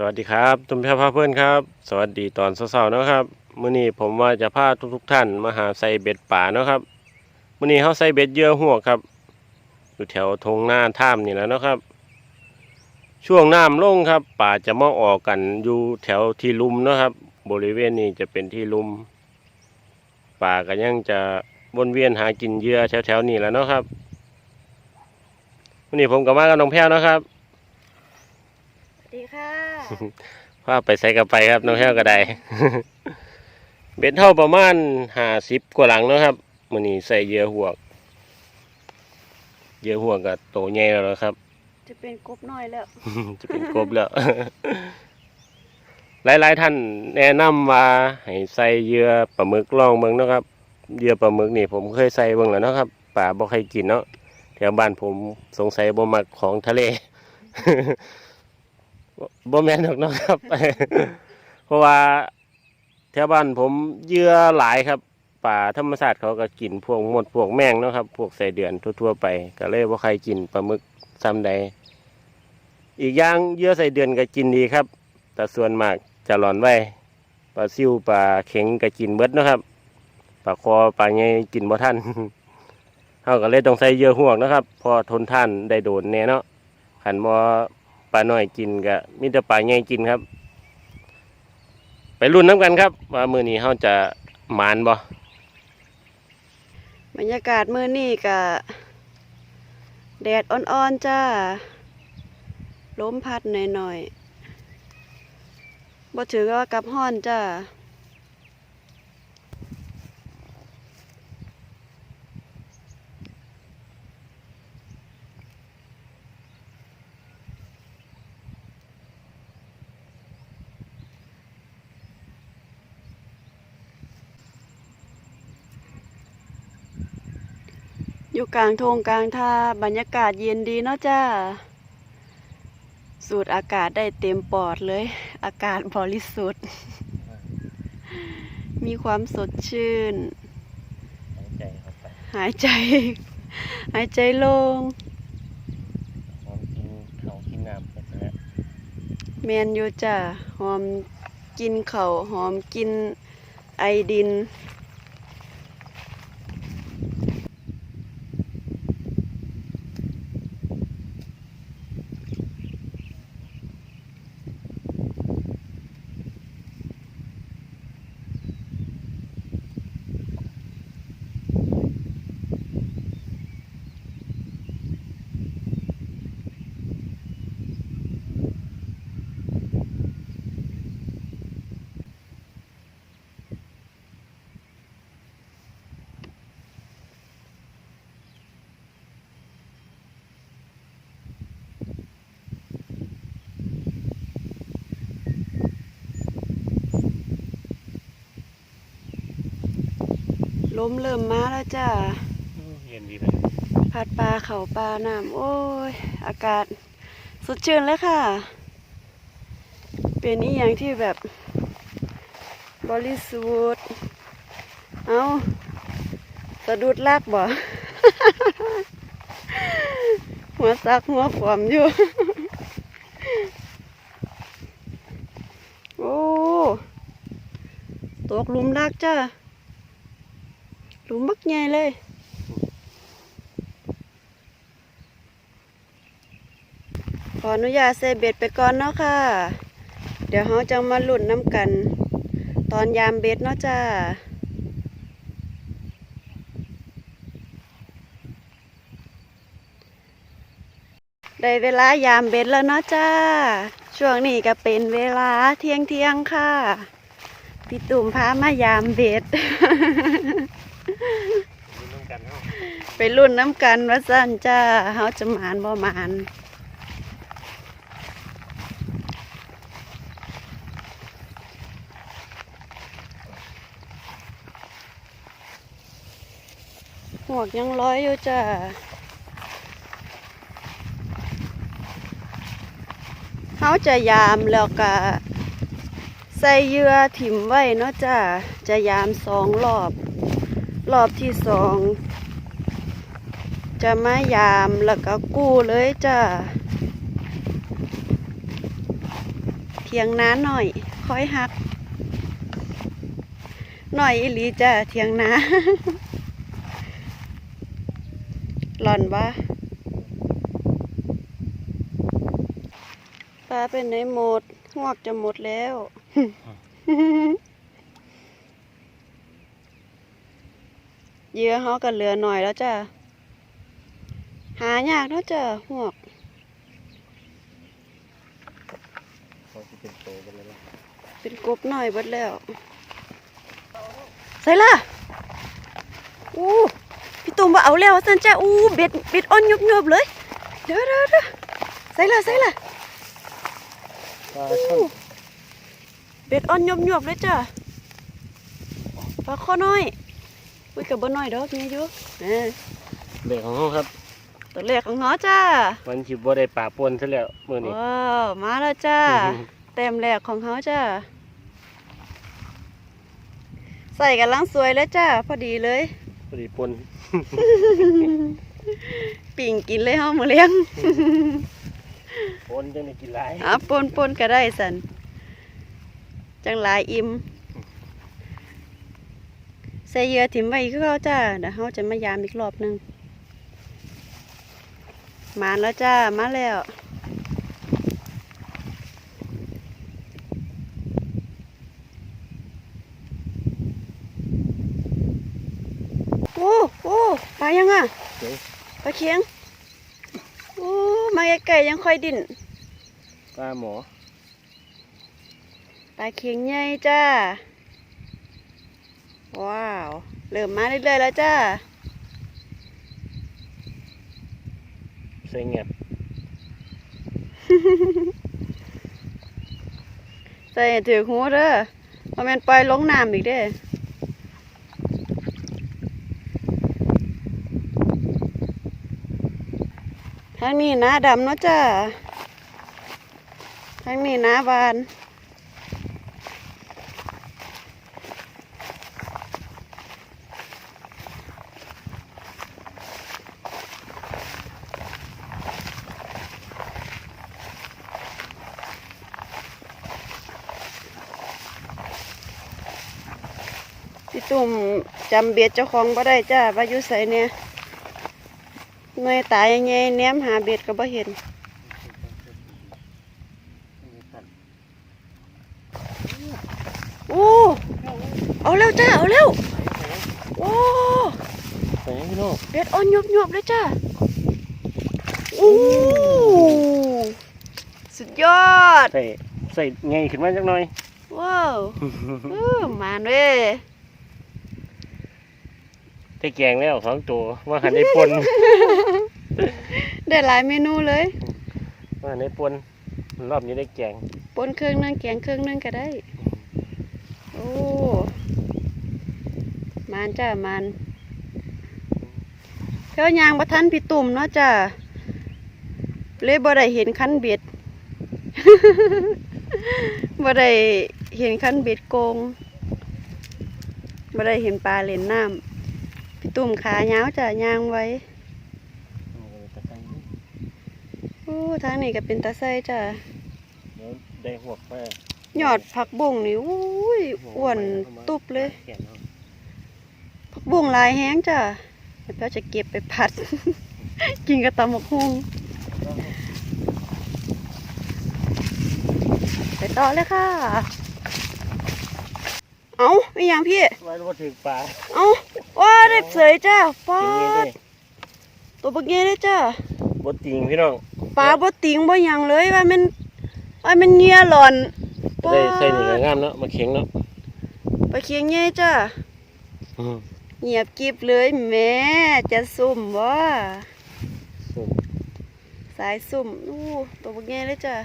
สวัสดีครับทุกท่านเพื่อนครับ สวัสดีตอนเช้าๆนะครับมื้อนี้ผมว่าจะพาทุกๆท่านมาหาใส่เบ็ดป่านะครับมื้อนี้เฮาใส่เบ็ดเยื่อหัวกครับ อยู่แถวทงหน้าถ้ำนี่แหล้วนะครับ ช่วงน้ำลงครับ ป่าจะมาออกกันอยู่แถวที่ลุมนะครับ บริเวณนี้จะเป็นที่ลุมป่าก็ยังจะวนเวียนหากินเหยื่อแถวๆนี้แหล้วนะครับวันนี้ผมกับมากับน้องแพ้วนะครับสวัสดีค่ะ พาไปใส่กับไปครับน้องแห้วก็ได้ เบ็ดเท่าประมาณห้าสิบกว่าหลังเนาะครับมันนี้ใส่เหยื่อหวกเหยื่อหวกกับโตใหญ่แล้วล่ะครับ จะเป็นกบน้อยแล้ว จะเป็นกบแล้ว หลายๆท่านแนะนำว่าให้ใส่เหยื่อปลาหมึกลองเบิ่งเนาะครับเหยื่อปลาหมึกนี่ผมเคยใส่เบิ่งแล้วเนาะครับป่าบ่เคยกินเนาะแถวบ้านผมสงสัยบ่มักของทะเล บ่บ่แม่นดอกเนาะครับ เพราะว่าแถวบ้านผมเยื่อหลายครับ ป่าธรรมชาติเขาก็กินพวกหมดพวกแมงเนาะครับ พวกใส่เดือนทั่วๆไป ก็เลยบ่าใครกินปลาหมึกซ้ำใด อีกอย่างเยื่อใส่เดือนก็กินดีครับ แต่ส่วนมากจะหลอนไว้ปลาซิวปลาเข็งก็กินเบิดเนาะครับปลาคอปลาไงกินบ่ทันเขาก็เลยต้องใส่เยื่อห่วงนะครับ พอทนท่านได้โดนแน่เนาะขันบ่ ปลาน้อยกินก็มีแต่ปลาไงกินครับ ไปรุ่นน้ำกันครับ ว่ามือนี้เขาจะหมานบ่บรรยากาศมือนี้ก็แดดอ่อนๆจ้าล้มพัดหน่อยๆบ่ถือว่ากับห้อนจ้า อยู่กลางทงกลางท่าบรรยากาศเย็นดีเนาะจ้า สูดอากาศได้เต็มปอดเลย อากาศบริสุทธิ์ มีความสดชื่นใจเข้าไปหายใจ หายใจโล่งหอมกินเขากินน้ำไปแล้วแมนอยู่จ้าหอมกินเขาวหอมกินไอดิน ลมเริ่มมาแล้วจ้าเย็นดีไปพัดปลาเขาปลาน้ำโอ้ย อากาศสดชื่นเลยค่ะ เป็นอีหยังที่แบบบริสุทธิ์เอาสะดุดลากบ่ หัวซักหัวขวมอยู่ โอ้ ตกหลุมลากจ้า หลุมบักใหญ่เลย ขออนุญาตเซเบ็ดไปก่อนเนาะค่ะ เดี๋ยวเราจะมาหลุ่นน้ำกัน ตอนยามเบ็ดเนาะจ้าได้เวลายามเบ็ดแล้วเนาะจ้า ช่วงนี้ก็เป็นเวลาเที่ยงเที่ยงค่ะ พี่ตุ่มพามายามเบ็ด ไปรุ่นน้ำกันว่าสั้นจ้าเฮาจะมานบ่มานหวกยังร้อยอยู่จ้าเฮาจะยามแล้วก็ใส่เหยื่อถิ่มไว้เนาะจ้าจะยามสองรอบ รอบที่สองจะมายามแล้วก็กู้เลยจ้าเทียงน้าหน่อย ค่อยหัก หน่อยอีหลีจ้ะเทียงน้าหล่อนวะปลาเป็นไหนหมดหวกจะหมดแล้ว เหยื่อเขาก็เหลือหน่อยแล้วจ้ะหายากเนาะจ้ะหวกเขาจะเป็นโตกันแล้วนะเป็นกบหน่อยเบิดแล้วใส่ละอู้พี่ตุ่มว่าเอาแล้วสันจ้าอู้เบ็ดเบ็ดอ่อนยุบยุบๆเลยเดี๋ยวเดี๋ยวเดี๋ยวใส่ละใส่ละปลาช่อนเบ็ดอ่อนยุบยุบๆเลยจ้ะปลาข้อน้อย อุ้ยกับบ่น้อยดอกนี่อยู่เออเด็กของเขาครับ ตัวแรกของเขาจ้ามันชิบบ่ได้ปลาปนซะแล้วมื้อนี้ ว้าวมาแล้วจ้า เต็มแรกของเขาจ้า ใส่กันลังสวยเลยจ้า พอดีเลยพอดีปนปิ่งกินเลยเฮามื้อเลี้ยง ปนจังได้กินหลาย อะปนปนก็ได้สันจังหลายอิ่มใส่เหยื่อถิ่มไว้คือเขาจ้าเดี๋ยวเขาจะมายามอีกรอบหนึงมาแล้วจ้ามาแล้วโอ้โอ้ปลายังอะเดี๋ยวปลาเคียงโอ้มาไกลๆยังค่อยดิ่นปลาหมอปลาเคียงใหญ่จ้า ว้าว เริ่มมาเรื่อยๆแล้วจ้าใส่เงียบใส่ให้ถือหูเด้อเพราะมันปล่อยลงน้ำอีกเด้อทางนี้น้าดำเนาะจ้าทางนี้น้าบาน พี่ตุ่ม จำเบียดเจ้าของบ่ได้จ้าว่าอยู่ไสเนี่ยเงยตายยังไงแนมหาเบียดก็บ่เห็นโอ้เอาแล้วจ้าเอาแล้วโอ้ใส่พี่น้องเบ็ดอ่อนยุบยุบๆเลยจ้าโอ้สุดยอดใส่ใส่ไงขึ้นมาจักหน่อยว้าวเออมาเว้ย ได้แกงแล้วสองตัวว่าหันได้ปนได้หลายเมนูเลยว่าหันได้ปนรอบนี้ได้แกงปนเครื่องนึงแกงเครื่องนึงก็ได้ โอ้มานจ้ามานเที่ยวยางประทันพี่ตุ่มเนาะจ้าเลยบ่ได้เห็นคันเบ็ดบ่ได้เห็นคันเบ็ดโกงบ่ได้เห็นปลาเล่นน้ำ พี่ตุ่มขายาจ้ายางไว้โอ้ทางนี้ก็เป็นตาไส้จ้าเดี๋ยวได้หัวกมาหยอดผักบุ้งนี่อุ้ยอ้วนตุบเลย ผักบุ้งลายแห้งจ้ะเดี๋ยวจะเก็บไปผัด กินกับตำหมกฮุงไปต่อเลยค่ะ เอาไม่ยังพี่ไว้ว่าถึงปลาเอาว้าได้เสยจ้าปลาอย่างนี้ได้ตัวบักเงี้ยได้จ้าบดติงพี่น้องปลาบ่ติงบ่หยังเลยว่ามันว่ามันเงี้ยหล่อนได้ใส่หนึ่งงามเนาะมาเข็งเนาะปลาเคียงเงี้ยจ้าอืมเงียบกริบเลยแม่จะซุ่มบ่สุดสายซุ่มอู้ตัวบักแง่เลยจ้ะ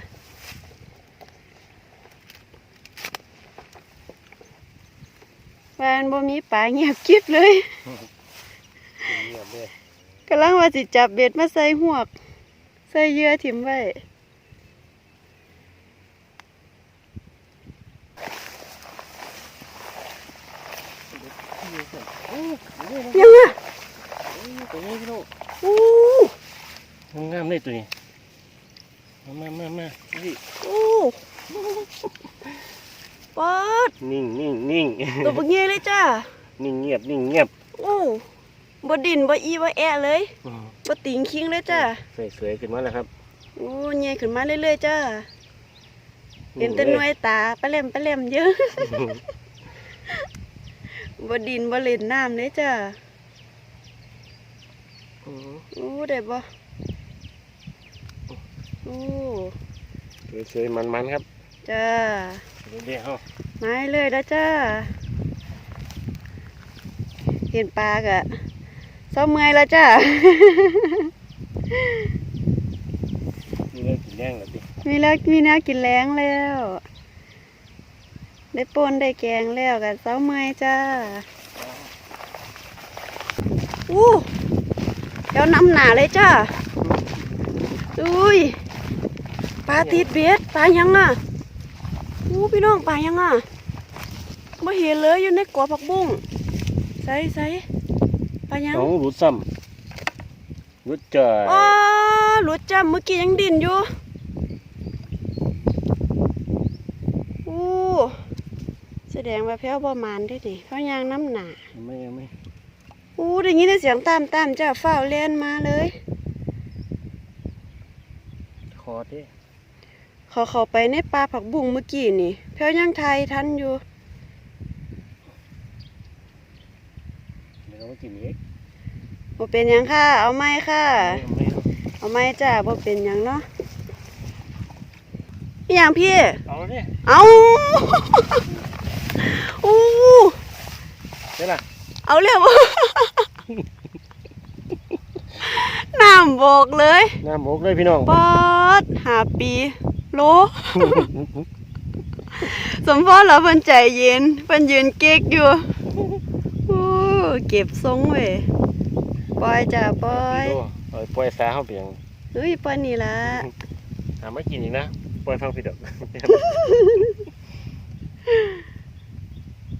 แฟนบ่มีปลาเงียบกริบเลยเงียบเลยกำลังว่าสิจับเบ็ดมาใส่หวก ใส่เหยื่อถิ่มไว้ยังอะตัวนี้พี่น้องอู้งามเลยตัวนี้ มามามามานี่อู้ ป๊อดนิ่งนิ่งนิ่งตัวบักเงี้ยเลยจ้านิ่งเงียบนิ่งเงียบโอ้บ่ดินบ่อีบ่แอะเลยอืมบ่ติงคิงเลยจ้าสวยๆขึ้นมาแล้วครับโอ้เงี้ยขึ้นมาเรื่อยๆจ้าเห็นแต่หน่วยตาปลาแหลมปลาแหลมเยอะบ่ดินบ่เล่นน้ำเลยจ้าอืมโอ้ได้บ่โอ้สวยๆมันๆครับจ้า เดี๋ยวๆเอามาให้เลยนะจ้าเห็นปลากะเศร้าเมื่อยแล้วจ้านี่เลยกินแย่งแล้วสิมีแล้วมีแนวกินแล้งแล้ว ได้ปนได้แกงแล้วกันเศร้าเมื่อยจ้าอู้เดี๋ยวน้ำหนาเลยจ้าอุ้ยปลาติดเบ็ดปลายังอะ อู้พี่น้องปลายังอะไม่เห็นเลยอยู่ในกัวผักบุ้งใส่ใส่ปลายังน้องรู้ซ้ำรู้จ่อยอ๋อหลุดจ้าเมื่อกี้ยังดิ่นอยู่อู้แสดงว่าแพ้วประมาณได้ดิเขายางน้ำหนาไม่ไม่อู้ได้ยินแต่เสียงตามตามๆจ้าฝ้าวเล่นมาเลยคอที่ เขาเข้าไปในปลาผักบุ้งเมื่อกี้นี่แพ้วยังไทยทันอยู่เดี๋ยวเรามากินเล็กบ่เป็นหยังค่ะ เอาไม้ค่ะ ไม่เอาเอาไม้จ้าบ่เป็นหยังเนาะอหย่างพี่ เอาเนี่ยเอาอู้เดี๋ยวล่ะเอาเร็ว น้ำบอกเลย น้ำหมกเลยพี่น้องปอดหาปี โล สมพรแล้วเพิ่นใจเย็นเพิ่นยืนเก๊กอยู่อู้เก็บทรงเว้ยปล่อยจ้าปล่อยโเอาปล่อยสาเขาเปียงเฮ้ยปล่อยนี่ละหาไม่กินอีกนะปล่อยฟังผิดดอก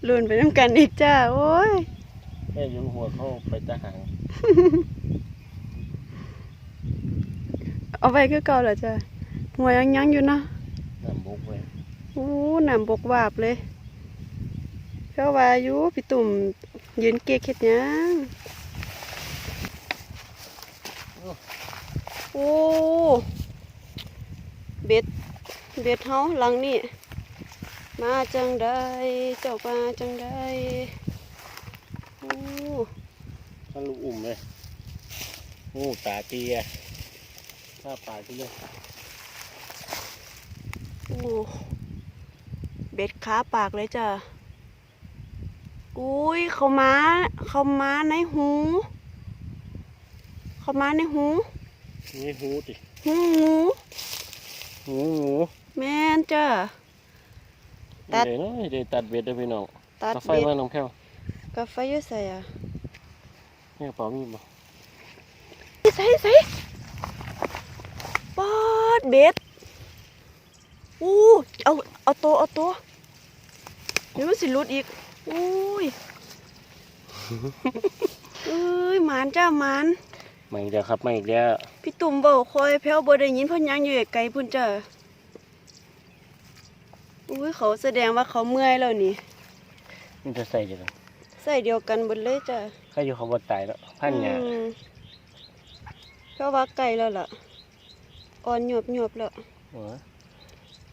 ลุ้นไปน้ำกันอีกจ้าโอ้ยแม่ยุนหัวเข้าไปตาหางเอาไปคือเก่าเหรอจ้า หัวยังยังอยู่เนาะน้ำหมกเลยอู้น้ำบกวาบเลยเพราะว่าอยู่พี่ตุ่มยืนเก๊กเฮ็ดหยังโอ้เบ็ดเบ็ดเฮาหลังนี่มาจังได้เจ้ามาจังได้โอ้มันลูกอุ่มเลยงูตาเตียถ้าปลาที่เลย โอ้เบ็ดขาปากเลยจ้ะอุ้ยเขามาเขามาในหู เขามาในหูนี่หูติหูงูหูหูแม่นจ้ะตัดเดี๋ยวเนาะเดี๋ยวตัดเบ็ดเด้อพี่น้องตัดกาไฟเบ็ดมาน้องแก้วกาแฟอยู่ใส่อะเนี่ยเปล่ามีบ่ใส่ใส่ปอดเบ็ด อู้เอาเอาตัวเอาตัวเดี๋ยวมันสิหลุดอีกอุ้ยเอ้ยหมานจ้าหมานมาอีกแล้วครับมาอีกแล้วพี่ตุ่มบอกคอยแพ้วบ่ได้ยินเพ่นยังอยู่ไกลพุ่นจ้าอุ้ยเขาแสดงว่าเขาเมื่อยแล้วนี่มันจะใส่จังใส่เดียวกันหมดเลยจ้ะใครอยู่เขาบ่ตายแล้วพันหยาอืมเพราะว่าไก่แล้วล่ะอ่อนหยวบหยวบแล้วโ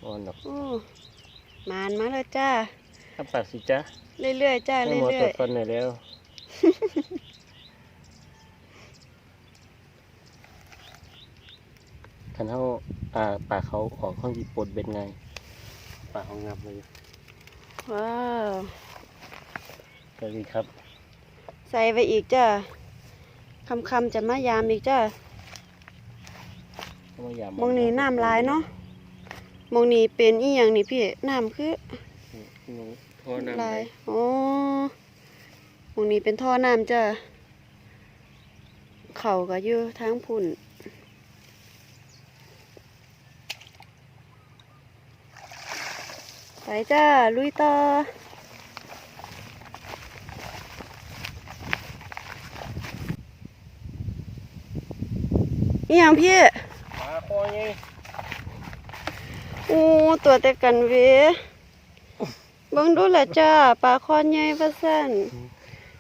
อ้ยอ่อนดอกโอ้มานมาแล้วจ้าถ้าปากสิจ้าเรื่อยๆจ้าให้เรื่หมอตรอวยจฟันหน่อยแล้วคันเขาอ่าปากเขาออกข้างที่ปวดเบ็ดไง ปากเขางับเลยๆว้าวสวัสดีครับ ใส่ไปอีกจ้าคำๆจะมายามอีกจ้าเข้ามายามมองนี้น้ำลายเนาะ มองนี้เป็นอีหยังนี่พี่น้ำคือนี่ท่อน้ำลาไหลยอ๋อมองนี้เป็นท่อน้ำจ้าเข่าก็อยู่ทางพุ่น ไปจ้า ลุยต่อนี่ยังพี่ ปลาคอไง อู้ตัวแต่กันเวเบิ่งดูละจ้าปลาคอนใหญ่ว่าซั่น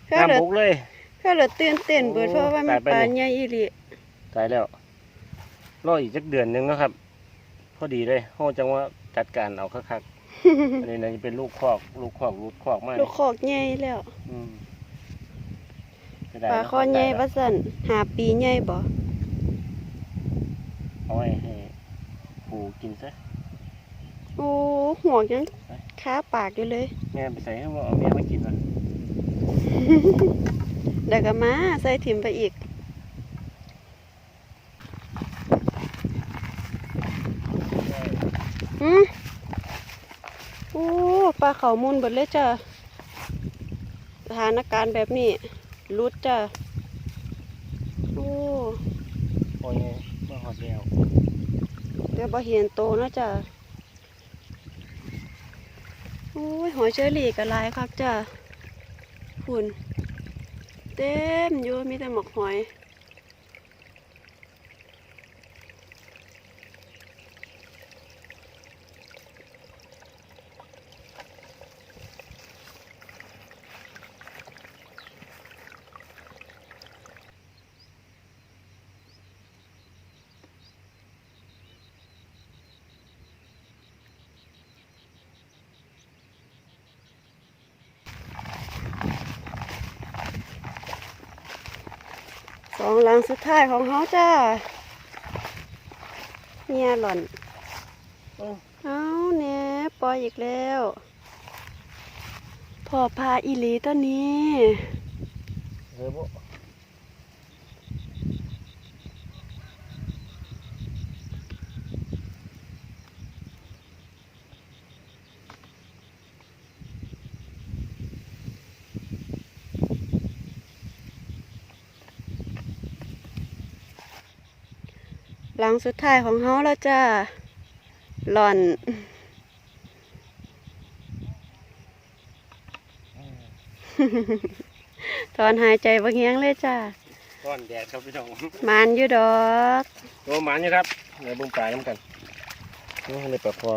แค่น้ำละบุกเลยแค่ละตื่นเต้นเบิดเพราะว่ามันตายไปปลานี่ใหญ่อีหลีตายแล้วรออีกสักเดือนหนึงนะครับ พอดีเลยเขาจังว่าจัดการเอาคักๆอันนี้นะจะเป็นลูกคอก ลูกคอกลูกคอกมากลูกคอกใหญ่แล้วอืมจะได้ปลาคอนใหญ่ว่าซั่นหาปีใหญ่บ่เอาไว้ให้ปูกินซะ โอ้หัวกยังคาปากอยู่เลย แม่ไปใส่ให้ว่าเอาแม่มากินวะเดี๋ยวก็มาใส่ถิ่มไปอีกหืมโอ้ปลาเขามุนเบิดเลยจ้ะสถานการณ์แบบนี้รุดจ้ะโอ้โอ้ยมาหอดแล้วเดี๋ยวบ่เห็นโตนะจ้ะ โอ้ยหอยเชอรี่ก็หลายคักจ้ะฝุ่นเต็มอยู่มีแต่หมอกหอย สอ งหลังสุดท้ายของเขาจ้าเนี่ยหล่อนเอ้าเอาเนี่ยปล่อยอีกแล้วพ่อพาอีหลีตัวนี้ หลังสุดท้ายของเขาแล้วจ้าหล่อนถอนหายใจบ่เฮียงเลยจ้าร้อนแดดครับพี่น้องมานอยู่ดอกตัวหมันอยู่ครับเดี๋ยวบุ้งปลาน้ำกันนี่เลยปลาคอ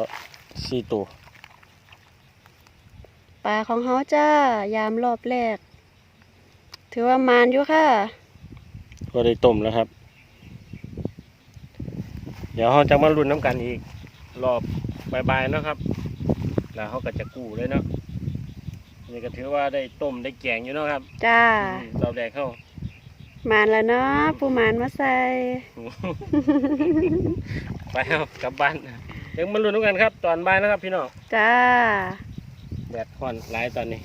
สี่ตัวปลาของเขาจ้ายามรอบแรก ถือว่ามานอยู่ค่ะ ก็ได้ต้มแล้วครับ เดี๋ยวเราจะมาลุ้นน้ำกันอีก รอบบายๆเนาะครับ แล้วเขาก็จะกู้เลยเนาะนี่ก็ถือว่าได้ต้มได้แกงอยู่เนาะครับจ้าอืมเราแดกเข้ามานแล้วเนาะผู้มานมาใส่ ไปเอากลับบ้านเดี๋ยวมาลุ้นกันครับ ตอนบ่ายนะครับพี่น้องจ้าแดดค่อนร้ายตอนนี้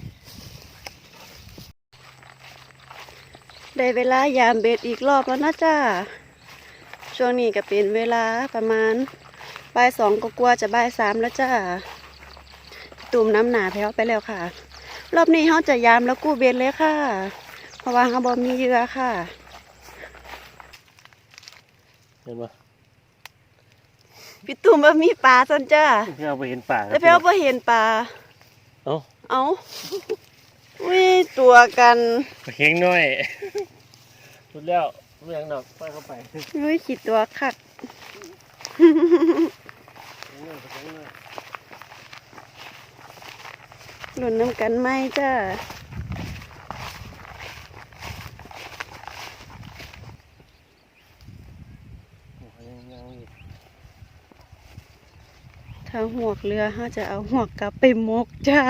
ได้เวลายามเบ็ดอีกรอบแล้วนะจ้า ช่วงนี้ก็เป็นเวลาประมาณบ่ายสองก็กลัวาๆจะบ่ายสามแล้วจ้าตุ่มน้ำหนาแพ้วไปแล้วค่ะ รอบนี้เขาจะยามแล้วกู้เบ็ดเลยค่ะ เพราะว่าเขาบ่มีเหยื่อค่ะเห็นปะพี่ตุ่มบ่มีปลาสันจ้าพี่เอาไปเห็นป่าครับแต่แพ้วบ่เห็นปลาเอ้าเอาวิตัวกันเฮงน้อยสุดแล้ว เรื่องดอกไปเข้าไปวิขีดตัวคักหลุนน้ำกันไหมจ้าถ้าหวกเรือเขาจะเอาหวกกลับไปมกจ้า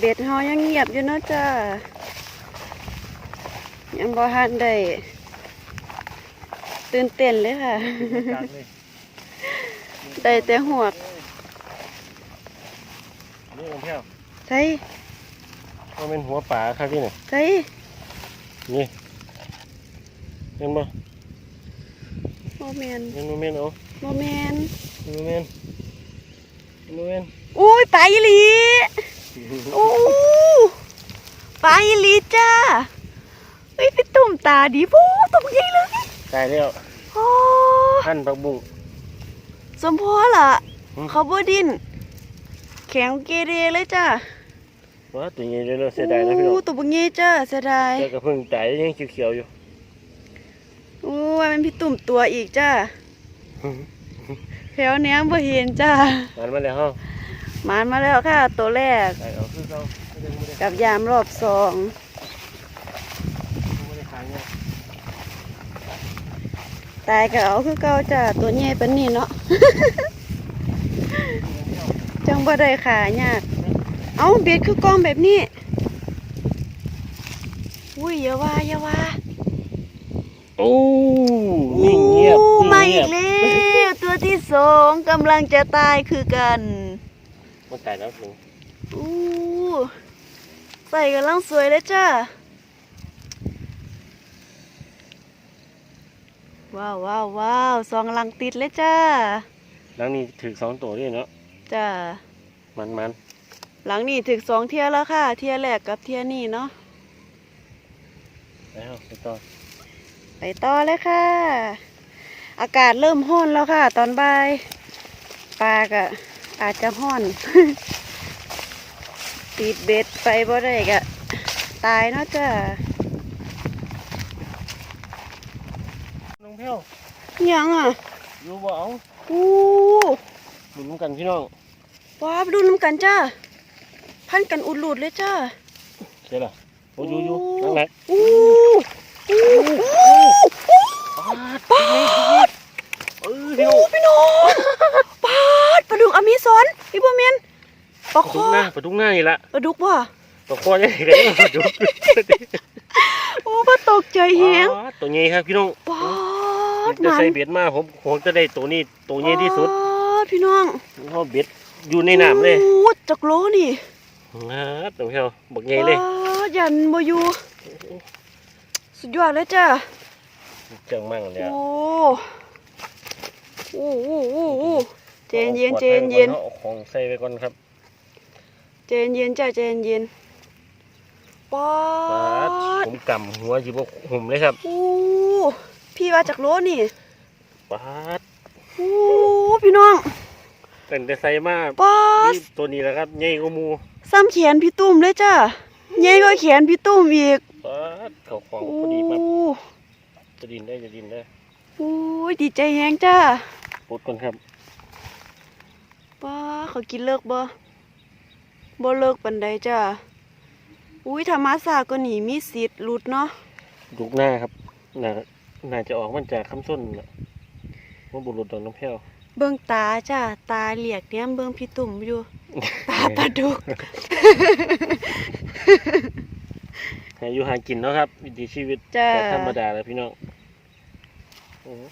เบ็ดเฮายังเงียบอยู่เนาะจ้ายังบ่ทันได้ตื่นเต้นเลยค่ะ ได้แต่หวกนี่ของเที่ยวใส่มันเป็นหัวป่าครับพี่เนี่ยใส่นี่เห็นบ่โมเมนเห็นโมเมนต์เอาโมเมนเห็นโมเมนต์เห็นโมเมนต์อุ้ยปลาอีหลี โอ้ปลาอีหลีจ้าเฮ้ยพี่ตุ่มตาดีปูตุ่มใหญ่เลยตายแล้วโอ้ท่านผักบุ้งสมพอล่ะอืมเขาบ่ดิน แข็งเกเรเลยจ้าว่าตัวนี้เนาะเสียดายนะพี่น้องโอ้ตัวบังเงี้จ้าเสียดายเจ้าก็เพิ่งตายยังเขียวๆอยู่โอ้ยมันพี่ตุ่มตัวอีกจ้าแถวเนี้ยบ่เห็นจ้างานมาแล้วเฮา หมานมาแล้วค่ะ ตัวแรกตายเอาคือเขาไม่ได้ไม่ได้กับยามรอบสองไม่ได้ขายเนี่ยตายก็เอาคือเก่าจ้าตัวใหญ่ปานนี้เนาะ จังบ่ได้ขายาก เอาเบ็ดคือกองแบบนี้ อุ้ยอย่าว่าอย่าว่า โอ้นิ่งเงียบโอ้นิ่งมาเงีอียกบแล้วตัวที่สองกำลังจะตายคือกัน มันตายแล้วหนึ่งอู้ใส่กำลังสวยเลยจ้าว้าวว้าวว้าวสองลังติดเลยจ้าหลังนี้ถือสองตัวด้วยเนาะจ้ามันมันหลังนี้ถึงสองเทียแล้วค่ะ เทียแรกกับเทียนี่เนาะแล้วไปต่อ ไปต่อเลยค่ะ อากาศเริ่มห้อนแล้วค่ะ ตอนบ่ายปลาก็ อาจจะห้อน ติดเบ็ดไปบ่ได้ก็ตายเนาะจ้าน้องเพี้ยวยังอะอยู่บ่เอาอู้หมุนกันพี่น้องว้าไปดูน้ำกันจ้าพันกันอุดหลุดเลยจ้าเจ๊ล่ะโอ้อยู่อยู่นั่งไหนอู้อู้อู้ ปาดเออพี่น้อง พี่น้องปาดปลาดุกอเมีซอนพี่บ่เมียนป ลาปคลาดุอกหน้าปลาดุกหน้านี่ละปลาดุกว่ะปลาคอยังไงกันเนี่ยปลาดุกโอ้ปลาตกใจแฮงปาดตัวใหญ่ครับพี่น้องปาดจะใส่เบ็ดมาผมผมจะได้ตัวนี้ตัวใหญ่ที่สุดปาดพี่น้องเพราะเบ็ดอยู่ในน้ำเลยโอ้จักโลนี่นะตัวเพี้ยวบอกใหญ่เลยปาดยันบ่อยู่สุดยอดเลยจ้าเจังมั่งเลยโอ้โอ้โอ้โอ้โอ้เจนเย็นเจนเย็นเอาของใส่ไปก่อนครับ เจนเย็นจ้าเจนเย็นปาปาดดผมกำหัวจิบหุ่มเลยครับโอ้พี่ว่าจากโลนี่ปาดโอ้พี่น้องตั้งแต่ใส่มาปาดนี่ตัวนี้แหละครับใหญ่กว่าหมูซ้ำแขนพี่ตุ้มเลยจ้าใหญ่กว่าแขนพี่ตุ้มอีกปาดเขาของโอ้พอดีมาจะดินได้จะดินได้โอ้ยดีใจแฮงจ้าปลดก่อนครับป้าเขากินเลิกบ่ บ่เลิกปันใดจ้าอุ้ยธรรมศาสตร์ก็หนีมีสิทธิ์หลุดเนาะลูกหน้าครับน่าน่าจะออกมันจากคำส้นน่ะว่าบุรุษดอกน้ำแพ้ว เบิ่งตาจ้าตาเหลียกเนี่ยเบิ่งพี่ตุ่มอยู่ ตาปลาดุก หาอยู่หากินเนาะครับวิถีชีวิตจ้าแบบธรรมดาเลยพี่น้องอือ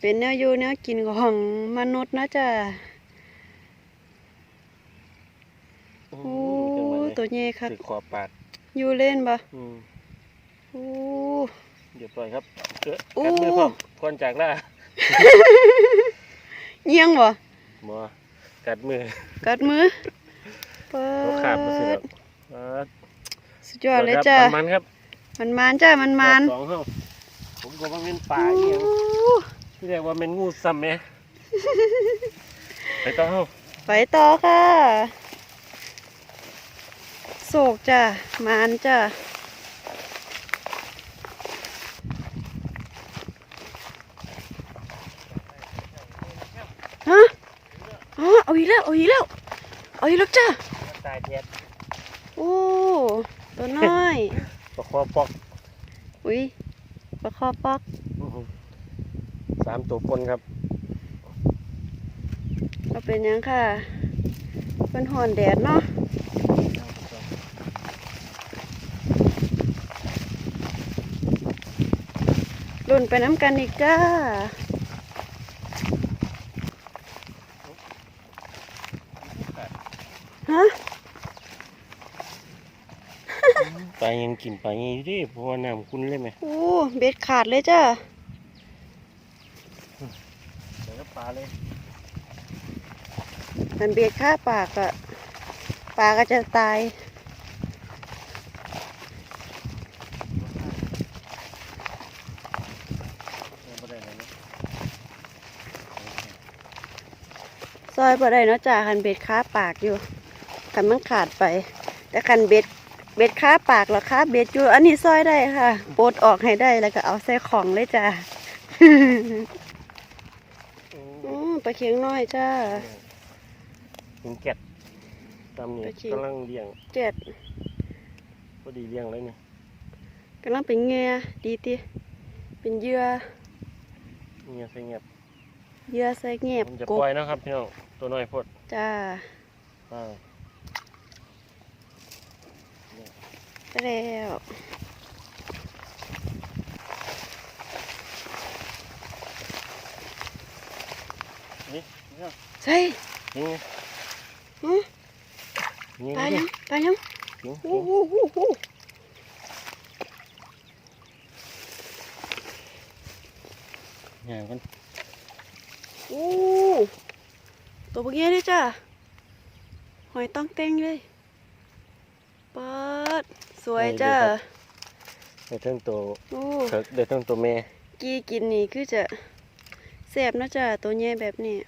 เป็นแนวอยู่แนวกินของมนุษย์เนาะจ้า อื โอ้มจังหวะนี้ตัวใหญ่ครับถือขอบปากอยู่เล่นบ่อืมโอ้เรียบร้อยครับเออโอ้กัดมือพร้อมควนจากล่าเยี่ยงบ่หมอกัดมือ กัดมือป้าเขาขาดมาสิครับปาดสุดยอดเลยจ้ามันครับ มันมานจ้ามันมานรอบสองเฮาผมก็ว่าเป็นป่าเอียงที่เรียกว่าเป็นงูซ้ำไหมไปต่อเฮาไปต่อค่ะ โศกจ้ามานจ้าฮะอ๋อเอาอีกแล้วเอาอีกแล้วเอาอีกแล้วจ้าตายเทียดโอ้ตัวน้อยประคอปอกอุ้ยปลาคอปอกอื้อหือสามตัวปนครับก็เป็นหยังค่ะเป็นหอนแดดเนาะ ลุ่นไปน้ำกันอีกจ้าฮะปลายังกินปลายังอยู่ดิเพราะว่าน้ำคุณเลยไหมโอ้เบ็ดขาดเลยจ้าเดี๋ยวก็ปลาเลยมันเบ็ดค่าปากอะปลาก็จะตาย เอาบ่ได้เลยนะ ซ อยบ่ได้เนาะจ้าคันเบ็ดค้าปากอยู่คันมันขาดไป แต่คันเบ็ดเบ็ดค้าปากเหรอคะเบ็ดอยู่ อันนี้ซอยได้ค่ะปลดออกให้ได้แล้วก็เอาใส่ของเลยจ้าอืมปลาเคียงน้อยจ้าหินแก็ดตามนี้โอเคกำลังเลี้ยงเจ็ดพอดีเลี้ยงเลยนี่กำลังเป็นเหงือดีติเป็นเหยื่อเงียบใส่เงียบเหยื่อใส่เงียบผมจะกปล่บอยนะครับพี่น้อง ตัวน้อยพดจ้าเร็วนี่เนี่ยใช่อไปยังไปยังโอ้โหโอ้โหเงี้ยมันโอ้ ตัวพวกนี้เลยจ้าหอยต้องเต้งเลยปัดสวยจ้าเดี๋ยวเทิงตัวโอ้เถิกเดี๋ยวเทิงตัวแม่ กีกินนี่คือจะแซ่บนะจ้าตัวใหญ่แบบนี้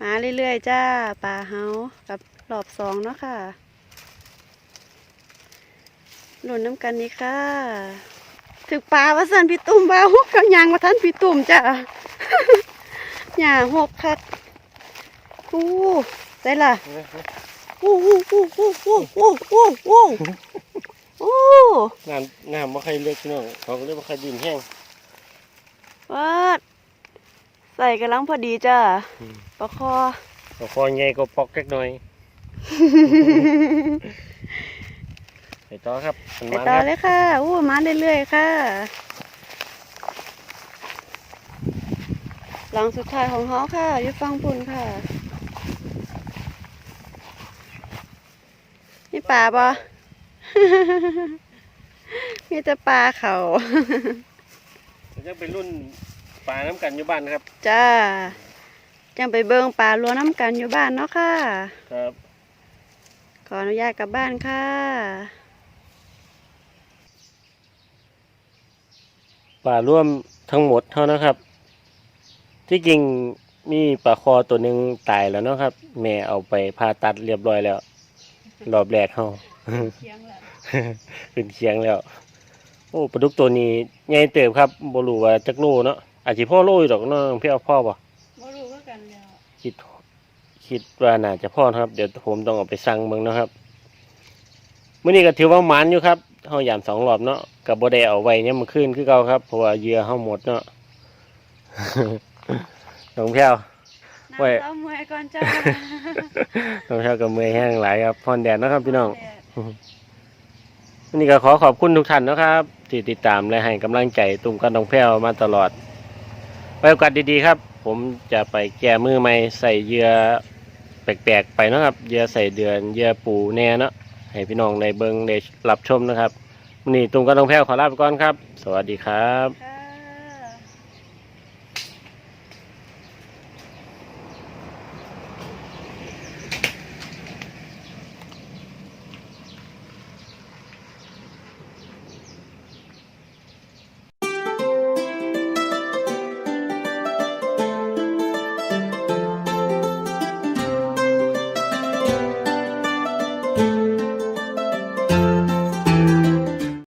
มาเรื่อยๆจ้าปลาเฮากับรอบสองเนาะค่ะหล่นน้ำกันนี่ค่ะ ถึกปลาว่าสันพี่ตุ่มบ่าวกำยางมาท่านพี่ตุ่มจ้า หย่าหกคักอู้ได้ล่ะนี่นี่อู้อู้อู้อู้อู้อู้อู้อู้อู้น้ำน้ำบ่ใครเลือกพี่น้องเขาก็เรียกว่าใครดินแห้งวัดใส่กระลังพอดีจ้าอืมประคอเอาคอใหญ่ก็ปอกแก๊กหน่อยไปต่อครับมันไปมาต่อครับเลยค่ะอู้มาเรื่อยๆค่ะ หลังสุดท้ายของเขาค่ะอยู่ฟังปุ่นค่ะนี่ป่าปะมีแต่ปลาเขาจะเป็นรุ่นปลาน้ำกันอยู่บ้านนะครับ จ้าจังไปเบิงปลาลัวน้ำกันอยู่บ้านเนาะค่ะ ครับ ขออนุญาตกลับบ้านค่ะปลาร่วมทั้งหมดเท่านะครับ ที่จริงมีปลาคอตัวหนึ่งตายแล้วเนาะครับ แม่เอาไปผ่าตัดเรียบร้อยแล้ว รอบแรกเขาขึ้นเคียงแล้ว โอ้ปลาดุกตัวนี้ใหญ่เติบครับบรูว่าจักโลเนาะอาจจะพ่อโลอยู่ดอกเนาะพี่เอาพ่อป่ะบ่รู้ว่ากันแล้วคิดคิดว่าน่าจะพ่อนะครับ เดี๋ยวผมต้องเอาไปสั่งเมืองนาะครับมื้อนี้ก็ถือว่าหมานอยู่ครับเฮายามสองรอบเนาะกับบ่ได้เอาไว้เนี่ยมันขึ้นคือเก่าครับเพราะว่าเหยื่อเฮาหมดเนาะ น้องแพ้วไว้ น้ำซ้อมมวยก่อนจ้าน้องแพ้วกับเมื่อยแห้งหลายครับพรแดดเนาะครับพี่น้อง วันนี้ก็ขอขอบคุณทุกท่านนะครับที่ติดตามและให้กำลังใจตุ่มกันดองแพ้วมาตลอดไว้โอกาสดีๆครับ ผมจะไปแก้มือใหม่ใส่เหยื่อแปลกๆไปเนาะครับเหยื่อใส่เดือนเหยื่อปูแน่เนาะให้พี่น้องในเบิงได้รับชมนะครับวันนี้ตุ่มกันดองแพ้วขอลาไปก่อนครับ สวัสดีครับ ค่ะ